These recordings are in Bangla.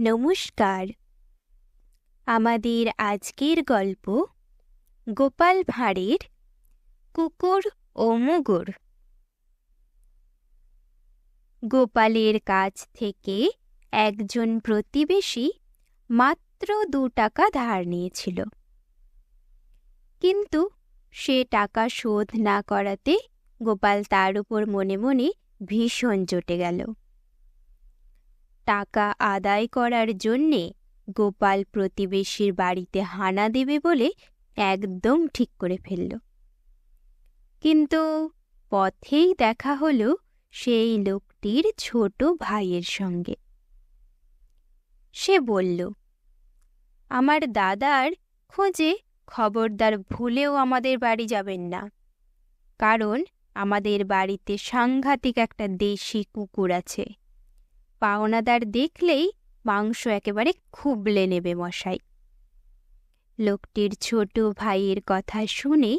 নমস্কার। আমাদের আজকের গল্প গোপাল ভাঁড়ের কুকুর ও মুগুর। গোপালের কাছ থেকে একজন প্রতিবেশী মাত্র দু টাকা ধার নিয়েছিল। কিন্তু সে টাকা শোধ না করাতে গোপাল তার উপর মনে মনে ভীষণ চটে গেল। টাকা আদায় করার জন্যে গোপাল প্রতিবেশীর বাড়িতে হানা দেবে বলে একদম ঠিক করে ফেলল। কিন্তু পথেই দেখা হলো সেই লোকটির ছোট ভাইয়ের সঙ্গে। সে বলল, আমার দাদার খোঁজে খবরদার ভুলেও আমাদের বাড়ি যাবেন না। কারণ আমাদের বাড়িতে সাংঘাতিক একটা দেশি কুকুর আছে। পাওনাদার দেখলেই মাংস একেবারে খুবলে নেবে মশাই। লোকটির ছোট ভাইয়ের কথা শুনে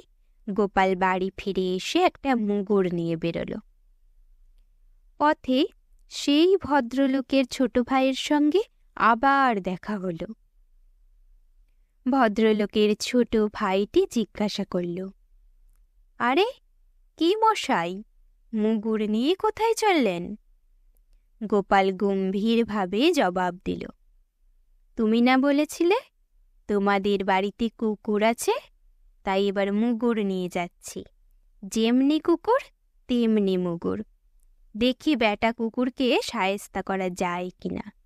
গোপাল বাড়ি ফিরে এসে একটা মুগুর নিয়ে বেরোল। পথে সেই ভদ্রলোকের ছোট ভাইয়ের সঙ্গে আবার দেখা হলো। ভদ্রলোকের ছোট ভাইটি জিজ্ঞাসা করল, আরে, কি মশাই? মুগুর নিয়ে কোথায় চললেন? গোপাল গম্ভীরভাবে জবাব দিল, তুমি না বলেছিলে তোমাদের বাড়িতে কুকুর আছে, তাই এবার মুগুর নিয়ে যাচ্ছি। যেমনি কুকুর, তেমনি মুগুর। দেখি বেটা কুকুরকে সায়স্তা করা যায় কিনা।